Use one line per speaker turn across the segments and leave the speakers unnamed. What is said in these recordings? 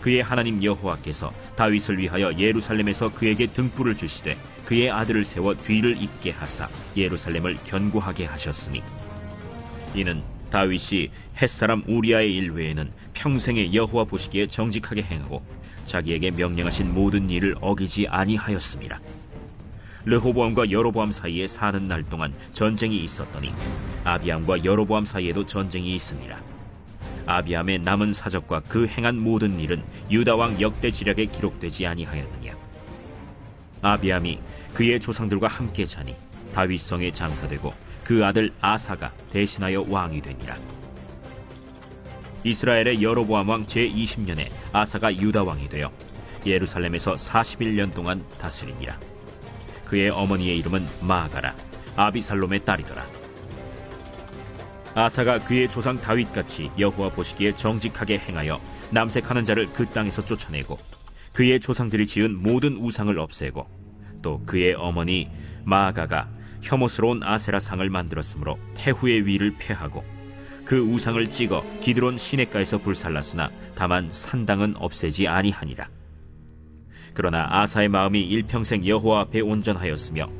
그의 하나님 여호와께서 다윗을 위하여 예루살렘에서 그에게 등불을 주시되 그의 아들을 세워 뒤를 잇게 하사 예루살렘을 견고하게 하셨으니 이는 다윗이 햇사람 우리아의 일 외에는 평생에 여호와 보시기에 정직하게 행하고 자기에게 명령하신 모든 일을 어기지 아니하였습니다. 르호보암과 여로보암 사이에 사는 날 동안 전쟁이 있었더니 아비암과 여로보암 사이에도 전쟁이 있습니다. 아비암의 남은 사적과 그 행한 모든 일은 유다 왕 역대 지략에 기록되지 아니하였느냐. 아비암이 그의 조상들과 함께 자니 다윗성에 장사되고 그 아들 아사가 대신하여 왕이 되니라. 이스라엘의 여로보암 왕 제20년에 아사가 유다 왕이 되어 예루살렘에서 41년 동안 다스리니라. 그의 어머니의 이름은 마가라 아비살롬의 딸이더라. 아사가 그의 조상 다윗같이 여호와 보시기에 정직하게 행하여 남색하는 자를 그 땅에서 쫓아내고 그의 조상들이 지은 모든 우상을 없애고 또 그의 어머니 마아가가 혐오스러운 아세라 상을 만들었으므로 태후의 위를 폐하고 그 우상을 찍어 기드론 시내가에서 불살랐으나 다만 산당은 없애지 아니하니라. 그러나 아사의 마음이 일평생 여호와 앞에 온전하였으며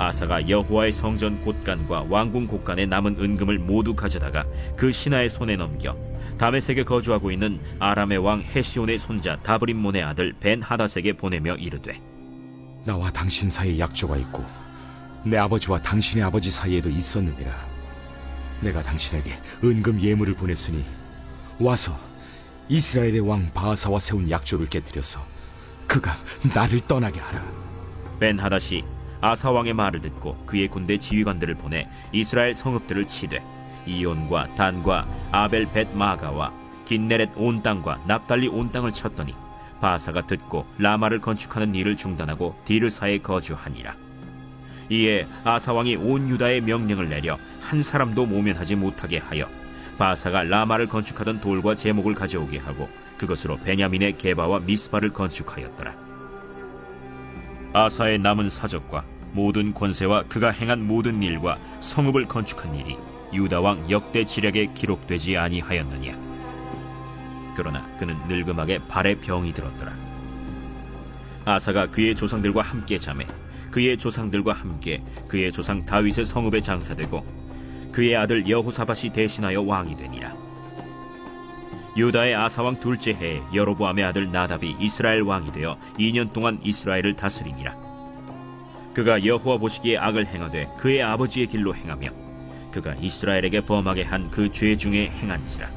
아사가 여호와의 성전 곳간과 왕궁 곳간에 남은 은금을 모두 가져다가 그 신하의 손에 넘겨 다메섹에 거주하고 있는 아람의 왕 헤시온의 손자 다브림몬의 아들 벤 하닷에게 보내며 이르되
나와 당신 사이에 약조가 있고 내 아버지와 당신의 아버지 사이에도 있었느니라. 내가 당신에게 은금 예물을 보냈으니 와서 이스라엘의 왕 바하사와 세운 약조를 깨뜨려서 그가 나를 떠나게 하라.
벤 하닷이 아사 왕의 말을 듣고 그의 군대 지휘관들을 보내 이스라엘 성읍들을 치되 이온과 단과 아벨 벳 마가와 긴네렛 온 땅과 납달리 온 땅을 쳤더니 바사가 듣고 라마를 건축하는 일을 중단하고 디르사에 거주하니라. 이에 아사 왕이 온 유다에 명령을 내려 한 사람도 모면하지 못하게 하여 바사가 라마를 건축하던 돌과 제목을 가져오게 하고 그것으로 베냐민의 게바와 미스바를 건축하였더라. 아사의 남은 사적과 모든 권세와 그가 행한 모든 일과 성읍을 건축한 일이 유다 왕 역대 지략에 기록되지 아니하였느냐. 그러나 그는 늙음하게 발에 병이 들었더라. 아사가 그의 조상들과 함께 잠에 그의 조상들과 함께 그의 조상 다윗의 성읍에 장사되고 그의 아들 여호사밧이 대신하여 왕이 되니라. 유다의 아사왕 둘째 해에 여로보암의 아들 나답이 이스라엘 왕이 되어 2년 동안 이스라엘을 다스리니라. 그가 여호와 보시기에 악을 행하되 그의 아버지의 길로 행하며 그가 이스라엘에게 범하게 한 그 죄 중에 행한지라.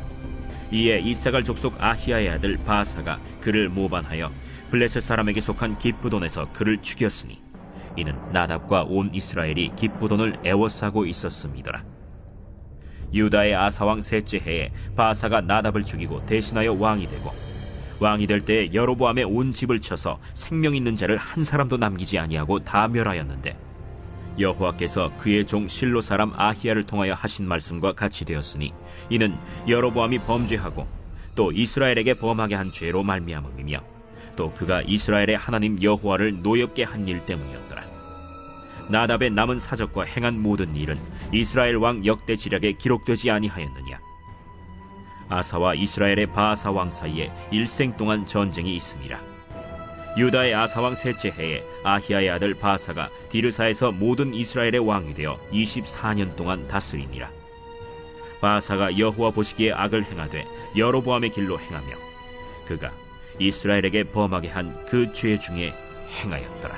이에 이사갈 족속 아히야의 아들 바사가 그를 모반하여 블레셋 사람에게 속한 기쁘돈에서 그를 죽였으니 이는 나답과 온 이스라엘이 기쁘돈을 애워싸고 있었음이더라. 유다의 아사왕 셋째 해에 바사가 나답을 죽이고 대신하여 왕이 되고 왕이 될때 여로보암의 온 집을 쳐서 생명 있는 자를 한 사람도 남기지 아니하고 다 멸하였는데 여호와께서 그의 종 실로 사람 아히야를 통하여 하신 말씀과 같이 되었으니 이는 여로보암이 범죄하고 또 이스라엘에게 범하게 한 죄로 말미암음이며 또 그가 이스라엘의 하나님 여호와를 노엽게 한 일 때문이었더라. 나답의 남은 사적과 행한 모든 일은 이스라엘 왕 역대 지략에 기록되지 아니하였느냐. 아사와 이스라엘의 바사 왕 사이에 일생 동안 전쟁이 있습니다. 유다의 아사 왕 셋째 해에 아히야의 아들 바사가 디르사에서 모든 이스라엘의 왕이 되어 24년 동안 다스리니라. 바사가 여호와 보시기에 악을 행하되 여로보암의 길로 행하며 그가 이스라엘에게 범하게 한 그 죄 중에 행하였더라.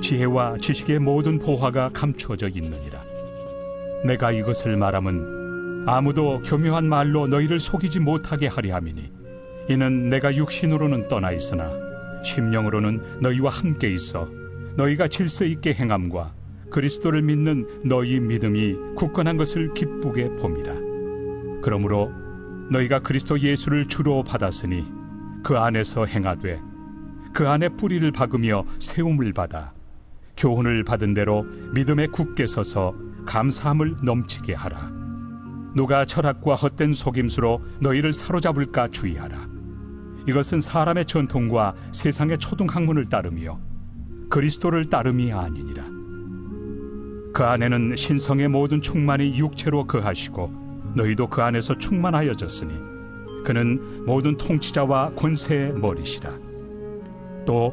지혜와 지식의 모든 보화가 감추어져 있느니라. 내가 이것을 말함은 아무도 교묘한 말로 너희를 속이지 못하게 하려 함이니 이는 내가 육신으로는 떠나 있으나 심령으로는 너희와 함께 있어 너희가 질서 있게 행함과 그리스도를 믿는 너희 믿음이 굳건한 것을 기쁘게 봄이라. 그러므로 너희가 그리스도 예수를 주로 받았으니 그 안에서 행하되 그 안에 뿌리를 박으며 세움을 받아 교훈을 받은 대로 믿음에 굳게 서서 감사함을 넘치게 하라. 누가 철학과 헛된 속임수로 너희를 사로잡을까 주의하라. 이것은 사람의 전통과 세상의 초등학문을 따르며 그리스도를 따름이 아니니라. 그 안에는 신성의 모든 충만이 육체로 거하시고 너희도 그 안에서 충만하여졌으니 그는 모든 통치자와 권세의 머리시라. 또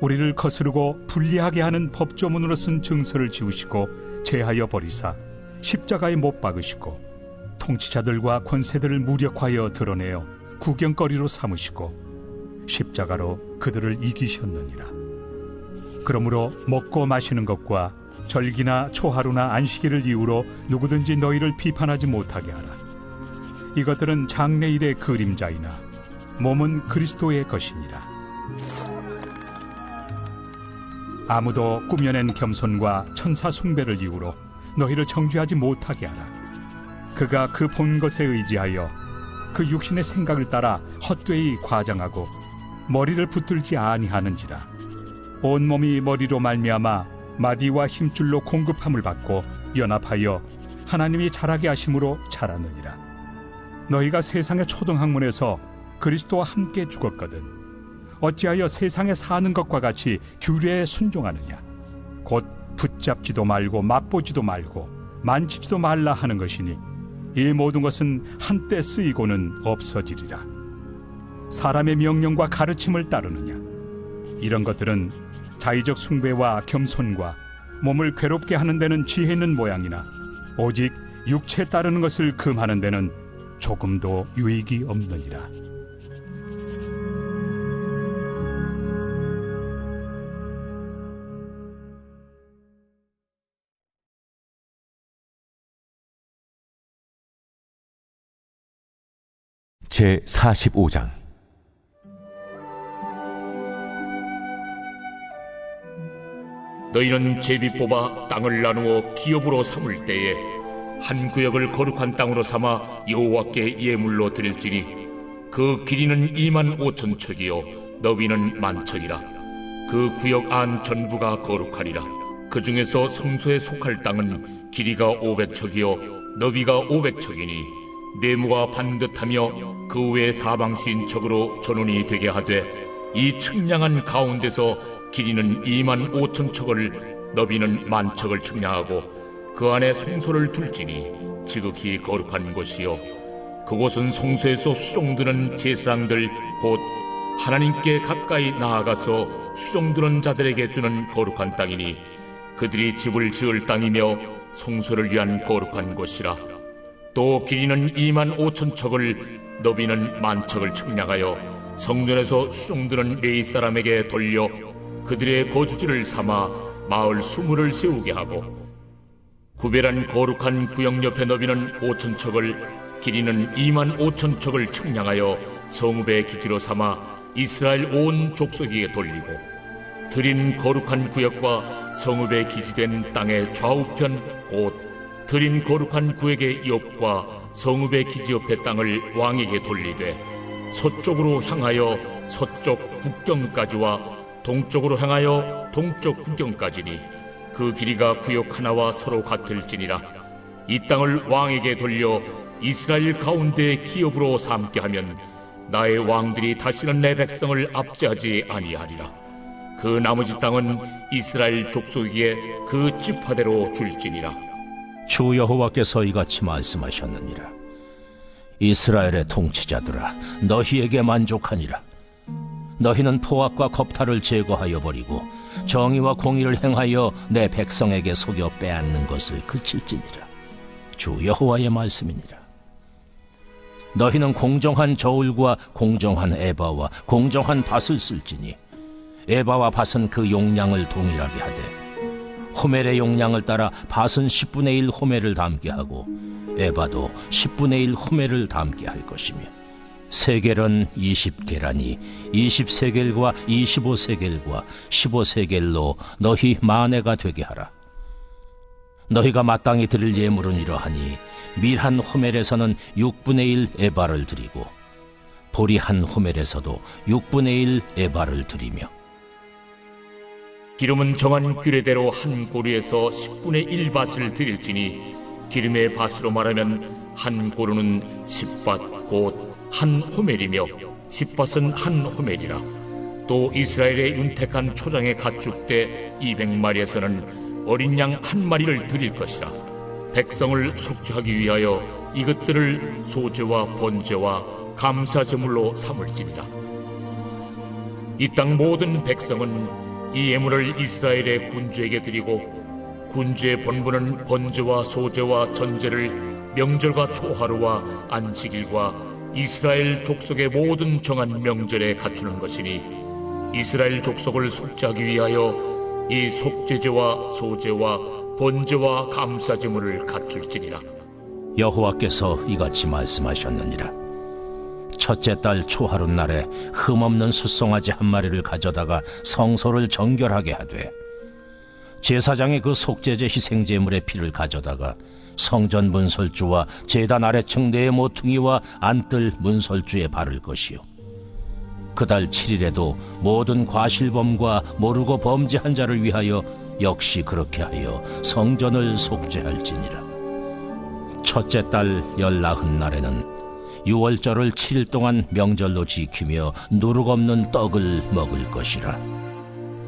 우리를 거스르고 불리하게 하는 법조문으로 쓴 증서를 지우시고 제하여 버리사 십자가에 못 박으시고 통치자들과 권세들을 무력하여 드러내어 구경거리로 삼으시고 십자가로 그들을 이기셨느니라. 그러므로 먹고 마시는 것과 절기나 초하루나 안식일을 이유로 누구든지 너희를 비판하지 못하게 하라. 이것들은 장래일의 그림자이나 몸은 그리스도의 것이니라. 아무도 꾸며낸 겸손과 천사 숭배를 이유로 너희를 정죄하지 못하게 하라. 그가 그 본 것에 의지하여 그 육신의 생각을 따라 헛되이 과장하고 머리를 붙들지 아니하는지라. 온 몸이 머리로 말미암아 마디와 힘줄로 공급함을 받고 연합하여 하나님이 자라게 하심으로 자라느니라. 너희가 세상의 초등 학문에서 그리스도와 함께 죽었거든. 어찌하여 세상에 사는 것과 같이 규례에 순종하느냐? 곧 붙잡지도 말고 맛보지도 말고 만지지도 말라 하는 것이니 이 모든 것은 한때 쓰이고는 없어지리라. 사람의 명령과 가르침을 따르느냐? 이런 것들은 자의적 숭배와 겸손과 몸을 괴롭게 하는 데는 지혜 있는 모양이나 오직 육체 따르는 것을 금하는 데는 조금도 유익이 없느니라.
제 45장.
너희는 제비 뽑아 땅을 나누어 기업으로 삼을 때에 한 구역을 거룩한 땅으로 삼아 여호와께 예물로 드릴지니 그 길이는 2만 5천 척이요 너비는 만 척이라. 그 구역 안 전부가 거룩하리라. 그 중에서 성소에 속할 땅은 길이가 500척이요 너비가 500척이니 네모가 반듯하며 그 외 사방 쉰척으로 전원이 되게 하되 이 측량한 가운데서 길이는 2만 5천 척을 너비는 만 척을 측량하고 그 안에 성소를 둘지니 지극히 거룩한 곳이요. 그곳은 성소에서 수종드는 제사장들 곧 하나님께 가까이 나아가서 수종드는 자들에게 주는 거룩한 땅이니 그들이 집을 지을 땅이며 성소를 위한 거룩한 곳이라 또 길이는 2만 5천 척을 너비는 만 척을 측량하여 성전에서 수종드는 레이 사람에게 돌려 그들의 거주지를 삼아 마을 수물을 세우게 하고 구별한 거룩한 구역 옆에 너비는 5천 척을 길이는 2만 5천 척을 측량하여 성읍의 기지로 삼아 이스라엘 온 족속에게 돌리고 드린 거룩한 구역과 성읍에 기지된 땅의 좌우편 곧 드린 거룩한 구에게 옆과 성읍의 기지 옆의 땅을 왕에게 돌리되 서쪽으로 향하여 서쪽 국경까지와 동쪽으로 향하여 동쪽 국경까지니 그 길이가 구역 하나와 서로 같을지니라. 이 땅을 왕에게 돌려 이스라엘 가운데 기업으로 삼게 하면 나의 왕들이 다시는 내 백성을 압제하지 아니하리라. 그 나머지 땅은 이스라엘 족속에게 그 지파대로 줄지니라
주 여호와께서 이같이 말씀하셨느니라. 이스라엘의 통치자들아, 너희에게 만족하니라. 너희는 포악과 겁탈을 제거하여 버리고 정의와 공의를 행하여 내 백성에게 속여 빼앗는 것을 그칠지니라. 주 여호와의 말씀이니라. 너희는 공정한 저울과 공정한 에바와 공정한 밭을 쓸지니 에바와 밭은 그 용량을 동일하게 하되 호멜의 용량을 따라 밭은 10분의 1 호멜을 담게 하고 에바도 10분의 1 호멜을 담게 할 것이며 세겔은 20계란이 20세겔과 25세겔과 15세겔로 너희 만회가 되게 하라. 너희가 마땅히 드릴 예물은 이러하니 밀한 호멜에서는 6분의 1 에바를 드리고 보리 한 호멜에서도 6분의 1 에바를 드리며
기름은 정한 규례대로 한 고루에서 10분의 1밭을 드릴지니 기름의 밭으로 말하면 한 고루는 10밭 곧 한 호멜이며 10밭은 한 호멜이라. 또 이스라엘의 윤택한 초장의 가축대 200마리에서는 어린 양 한 마리를 드릴 것이라. 백성을 속죄하기 위하여 이것들을 소제와 번제와 감사 제물로 삼을지니라. 이 땅 모든 백성은 이 예물을 이스라엘의 군주에게 드리고 군주의 본분은 번제와 소제와 전제를 명절과 초하루와 안식일과 이스라엘 족속의 모든 정한 명절에 갖추는 것이니 이스라엘 족속을 속죄하기 위하여 이 속죄제와 소제와 번제와 감사 제물을 갖출지니라
여호와께서 이같이 말씀하셨느니라. 첫째 달 초하루 날에 흠없는 숫송아지 한 마리를 가져다가 성소를 정결하게 하되 제사장이 그 속죄제 희생제물의 피를 가져다가 성전 문설주와 제단 아래층 네 모퉁이와 안뜰 문설주에 바를 것이요. 그달 7일에도 모든 과실범과 모르고 범죄한 자를 위하여 역시 그렇게 하여 성전을 속죄할지니라. 첫째 달 열나흔 날에는 유월절을 7일 동안 명절로 지키며 누룩 없는 떡을 먹을 것이라.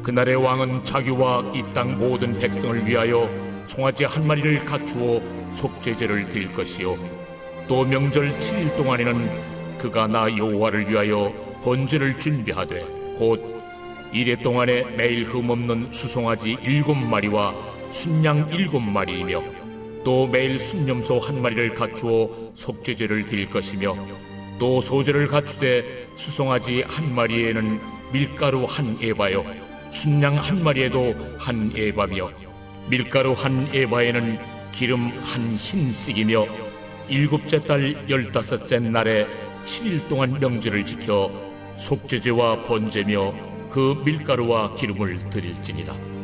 그날의 왕은 자기와 이 땅 모든 백성을 위하여 송아지 한 마리를 갖추어 속죄제를 드릴 것이요 또 명절 7일 동안에는 그가 나 여호와를 위하여 번제를 준비하되 곧 이래 동안에 매일 흠없는 수송아지 일곱 마리와 순양 일곱 마리이며 또 매일 순념소 한 마리를 갖추어 속죄제를 드릴 것이며 또 소제를 갖추되 수송아지 한 마리에는 밀가루 한 에바요 순양 한 마리에도 한 에바며 밀가루 한 에바에는 기름 한 흰씩이며 일곱째 달 열다섯째 날에 7일 동안 명절을 지켜 속죄제와 번제며 그 밀가루와 기름을 드릴지니라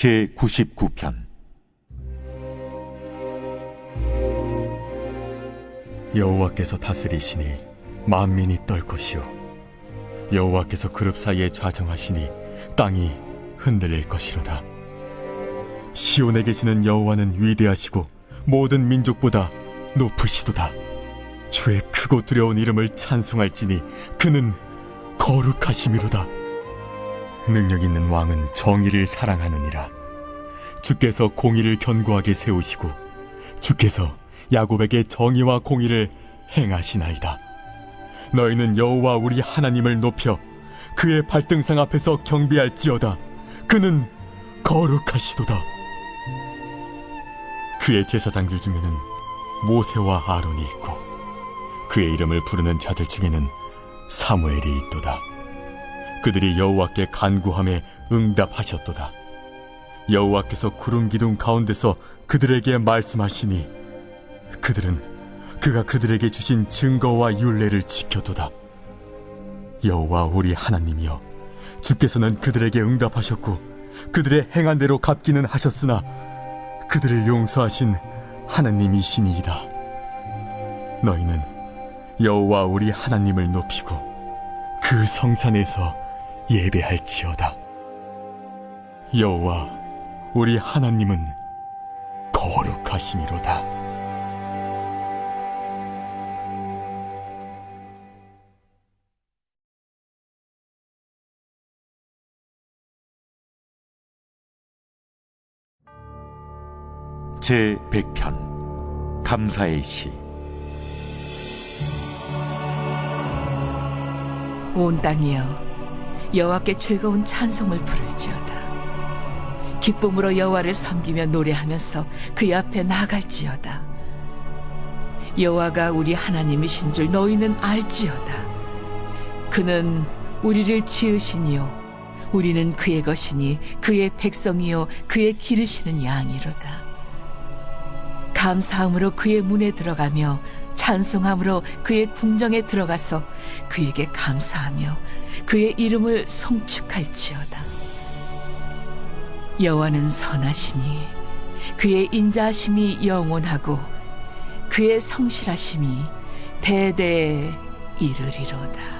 제 99편.
여호와께서 다스리시니 만민이 떨 것이요. 여호와께서 그룹 사이에 좌정하시니 땅이 흔들릴 것이로다. 시온에 계시는 여호와는 위대하시고 모든 민족보다 높으시도다. 주의 크고 두려운 이름을 찬송할지니 그는 거룩하심이로다 능력 있는 왕은 정의를 사랑하느니라 주께서 공의를 견고하게 세우시고 주께서 야곱에게 정의와 공의를 행하시나이다. 너희는 여호와 우리 하나님을 높여 그의 발등상 앞에서 경배할지어다. 그는 거룩하시도다. 그의 제사장들 중에는 모세와 아론이 있고 그의 이름을 부르는 자들 중에는 사무엘이 있도다. 그들이 여호와께 간구함에 응답하셨도다. 여호와께서 구름 기둥 가운데서 그들에게 말씀하시니 그들은 그가 그들에게 주신 증거와 율례를 지켜도다. 여호와 우리 하나님이여, 주께서는 그들에게 응답하셨고 그들의 행한 대로 갚기는 하셨으나 그들을 용서하신 하나님이시니이다. 너희는 여호와 우리 하나님을 높이고 그 성산에서 예배할지어다. 여호와 우리 하나님은 거룩하심이로다.
제 100편 감사의 시
온 땅이여 여호와께 즐거운 찬송을 부를지어다. 기쁨으로 여호와를 섬기며 노래하면서 그의 앞에 나갈지어다. 여호와가 우리 하나님이신 줄 너희는 알지어다. 그는 우리를 지으시니요 우리는 그의 것이니 그의 백성이요 그의 기르시는 양이로다. 감사함으로 그의 문에 들어가며 찬송함으로 그의 궁정에 들어가서 그에게 감사하며 그의 이름을 송축할지어다. 여호와는 선하시니 그의 인자하심이 영원하고 그의 성실하심이 대대에 이르리로다.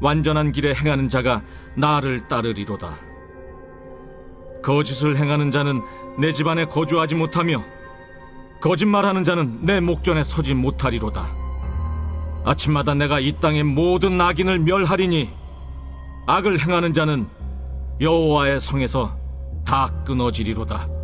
완전한 길에 행하는 자가 나를 따르리로다. 거짓을 행하는 자는 내 집안에 거주하지 못하며 거짓말하는 자는 내 목전에 서지 못하리로다. 아침마다 내가 이 땅의 모든 악인을 멸하리니 악을 행하는 자는 여호와의 성에서 다 끊어지리로다.